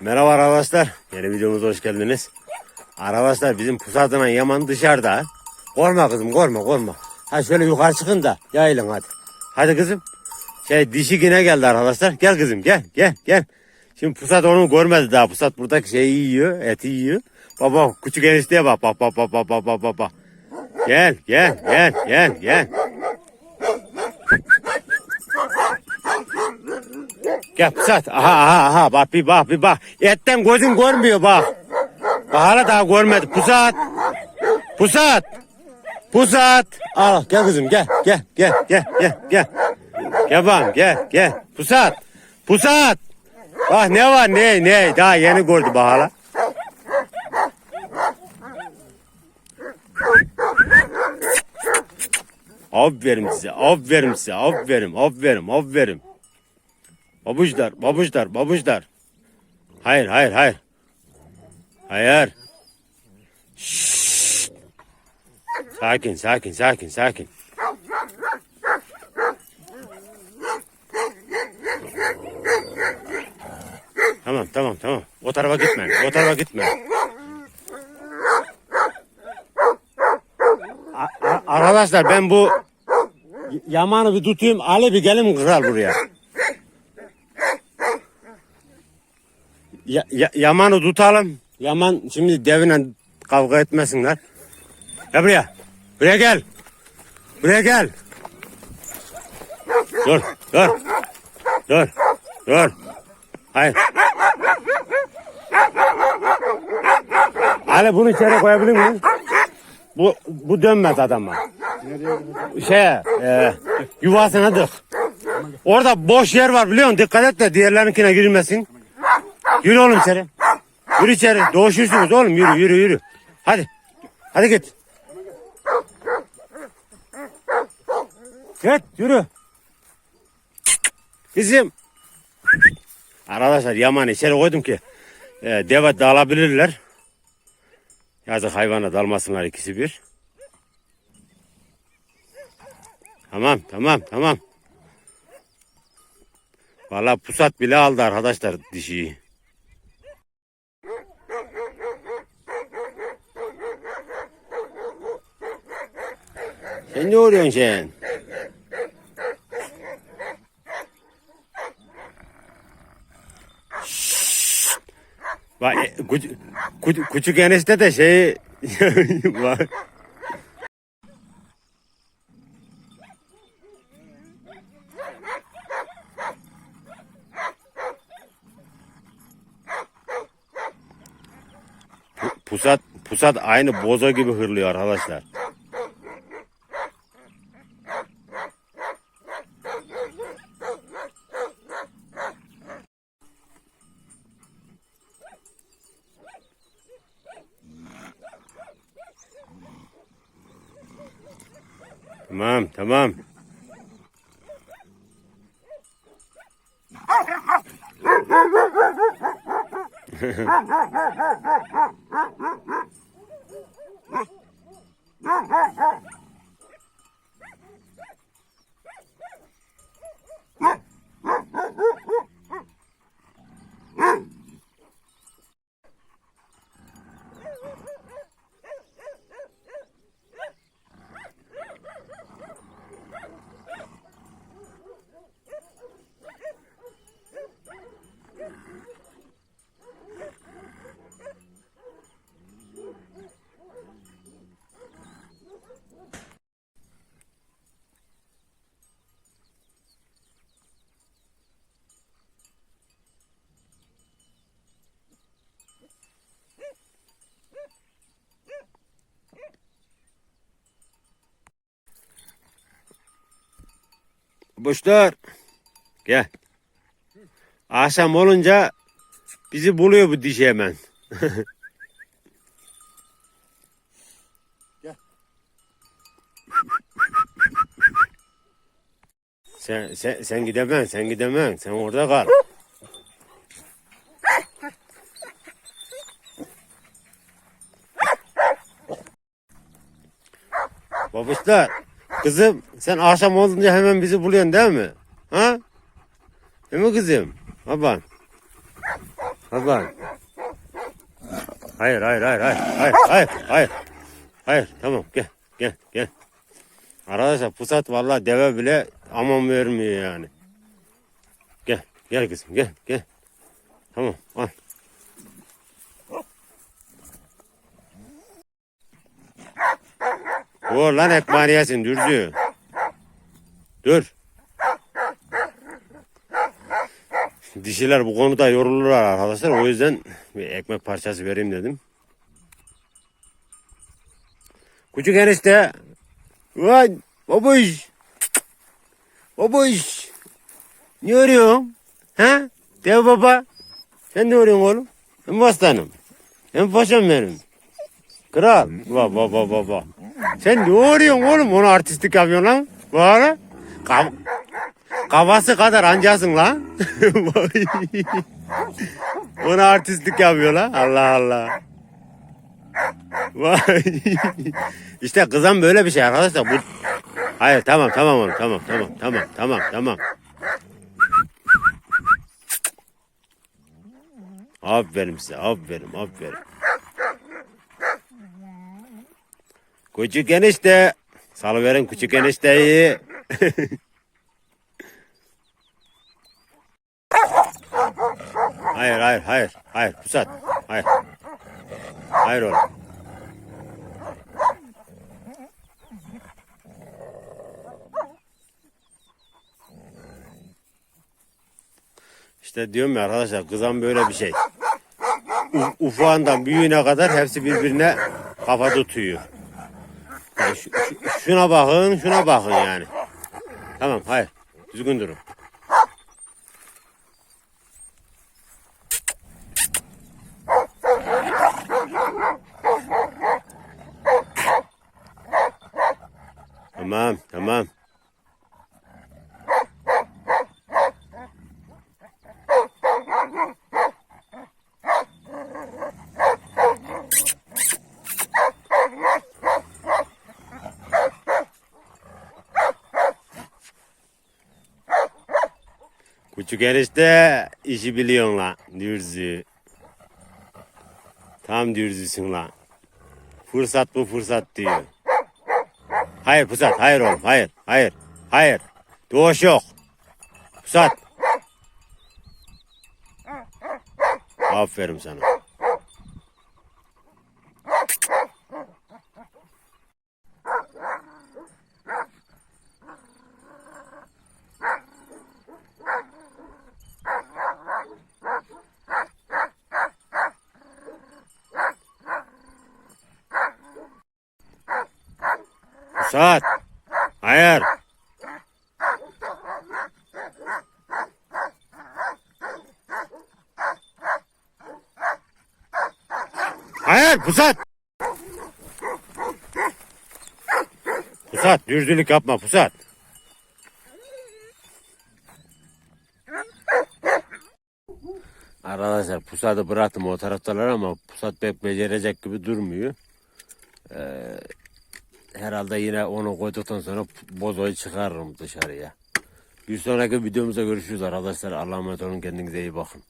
Merhaba arkadaşlar. Yeni videomuza hoş geldiniz. Arkadaşlar bizim pusatına yaman dışarıda. Korkma kızım korkma korkma. Ha şöyle yukarı çıkın da yayılın hadi. Hadi kızım. Şey dişi yine geldi arkadaşlar. Gel kızım gel gel gel. Şimdi pusat onu görmedi daha. Pusat buradaki şeyi yiyor. Eti yiyor. Baba küçük enişteye. Bak bak bak bak bak bak bak. bak. Gel gel gel gel gel. Gel pusat. Aha aha aha bak bir bak bir bak. Etten gözün görmüyor bak. Bak daha görmedi. Pusat. Pusat. Pusat. Al gel kızım gel gel gel gel gel gel. Gel bakalım gel gel. Pusat. Pusat. Bak ne var ne ne daha yeni gördü bak hala. Aferin size, aferin size, aferin, aferin, aferin. Babuşlar, babuşlar, babuşlar. Hayır, hayır, hayır. Hayır. Şşşt. Sakin, sakin, sakin, sakin. Tamam, tamam, tamam. O tarafa gitme, o tarafa gitme. Arkadaşlar ben bu yamanı bir tutayım. Ali bir gelin kral buraya. Ya, ya- yamanı tutalım. Yaman şimdi devine kavga etmesinler. Gel buraya. Buraya gel. Buraya gel. Dur, dur. Dur, dur. Hayır. Ali bunu içeri koyabilir miyim? Bu, bu dönmez adama. Şey, e, yuvasına dık. Orada boş yer var biliyor musun? Dikkat et de diğerlerinkine girmesin. Yürü oğlum içeri. Yürü içeri. Doğuşursunuz oğlum. Yürü yürü yürü. Hadi. Hadi git. Git yürü. Bizim. Arkadaşlar yaman içeri koydum ki e, deve dalabilirler. Yazık hayvana dalmasınlar ikisi bir. Tamam tamam tamam. Vallahi pusat bile aldı arkadaşlar dişiyi. Sen ne oluyorsun sen? Bak, küçük, küçük, küçük enişte de şey. Pu- Pusat, pusat aynı bozo gibi hırlıyor arkadaşlar. Tamam tamam. Boşlar. Gel. Akşam olunca bizi buluyor bu dişi hemen. Gel. Sen, sen, sen gidemem, sen gidemem. Sen orada kal. Babuşlar, kızım sen akşam olunca hemen bizi buluyorsun değil mi? Ha? Değil mi kızım? Baban. Lan. Hayır hayır hayır hayır hayır hayır hayır. Hayır tamam gel gel gel. Arkadaşlar pusat vallahi deve bile aman vermiyor yani. Gel gel kızım gel gel. Tamam al. Dur lan ekmeğini yesin dürzü. Dur. Dişiler bu konuda yorulurlar arkadaşlar. O yüzden bir ekmek parçası vereyim dedim. Küçük enişte. Vay babuş. Babuş. Ne arıyorsun? Ha? Dev baba. Sen ne arıyorsun oğlum? Hem aslanım. Hem paşam benim. Kral. Va va va va va. Sen ne arıyorsun oğlum? Onu artistlik yapıyorsun lan. Bana. Kav Kafası kadar ancasın lan. Ona artistlik yapıyor lan. Allah Allah. Vay. işte kızım böyle bir şey arkadaşlar. Bu... Hayır tamam tamam oğlum tamam tamam tamam tamam tamam. Aferin size aferin aferin. Küçük enişte. Salıverin küçük enişteyi. Hayır hayır hayır hayır pusat hayır. Hayır oğlum. İşte diyorum ya arkadaşlar kızan böyle bir şey. Ufağından büyüğüne kadar hepsi birbirine kafa tutuyor. Yani şu- şu- şuna bakın şuna bakın yani. Tamam hayır düzgün durun. Tamam, tamam. Küçük enişte işi biliyorsun lan. Dürzü. Tam dürzüsün lan. Fırsat bu fırsat diyor. Hayır pusat. Hayır oğlum. Hayır. Hayır. Hayır. Doğuş yok. Pusat. Aferin sana. Pusat. Hayır. Hayır pusat. Pusat dürzülük yapma pusat. Arkadaşlar pusatı bıraktım o taraftalar ama pusat pek becerecek gibi durmuyor. Ee, herhalde yine onu koyduktan sonra bozoyu çıkarırım dışarıya. Bir sonraki videomuzda görüşürüz arkadaşlar. Allah'a emanet olun kendinize iyi bakın.